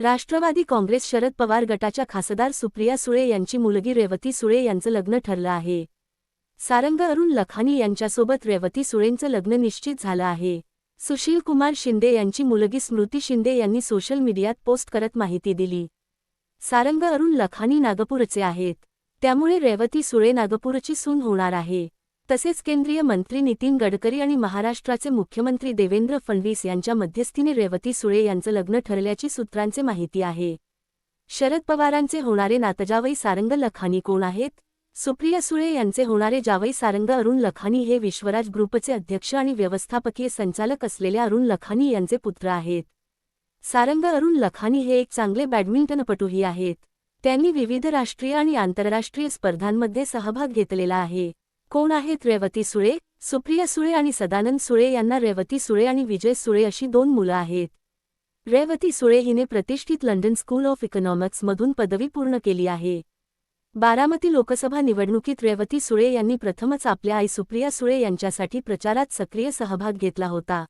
राष्ट्रवादी काँग्रेस शरद पवार गटाच्या खासदार सुप्रिया सुळे यांची मुलगी रेवती सुळे यांचं लग्न ठरलं आहे. सारंग अरुण लखानी यांच्यासोबत रेवती सुळेंचं लग्न निश्चित झालं आहे. सुशील कुमार शिंदे यांची मुलगी स्मृती शिंदे यांनी सोशल मीडियात पोस्ट करत माहिती दिली. सारंग अरुण लखानी नागपूरचे आहेत. त्यामुळे रेवती सुळे नागपूरची सून होणार आहे. तसेच केंद्रीय मंत्री नितीन गडकरी आणि महाराष्ट्राचे मुख्यमंत्री देवेंद्र फडणवीस यांच्या मध्यस्थीने रेवती सुळे यांचं लग्न ठरल्याची सूत्रांचे माहिती आहे. शरद पवारांचे होणारे नातजावई सारंग लखानी कोण आहेत? सुप्रिया सुळे यांचे होणारे जावई सारंग अरुण लखानी हे विश्वराज ग्रुपचे अध्यक्ष आणि व्यवस्थापकीय संचालक असलेल्या अरुण लखानी यांचे पुत्र आहेत. सारंग अरुण लखानी हे एक चांगले बॅडमिंटनपटूही आहेत. त्यांनी विविध राष्ट्रीय आणि आंतरराष्ट्रीय स्पर्धांमध्ये सहभाग घेतलेला आहे. कोण आहेत रेवती सुळे? सुप्रिया सुळे आणि सदानंद सुळे यांना रेवती सुळे आणि विजय सुळे अशी दोन मुलं आहेत. रेवती सुळे हिने प्रतिष्ठित लंडन स्कूल ऑफ इकॉनॉमिक्समधून पदवी पूर्ण केली आहे. बारामती लोकसभा निवडणुकीत रेवती सुळे यांनी प्रथमच आपल्या आई सुप्रिया सुळे यांच्यासाठी प्रचारात सक्रिय सहभाग घेतला होता.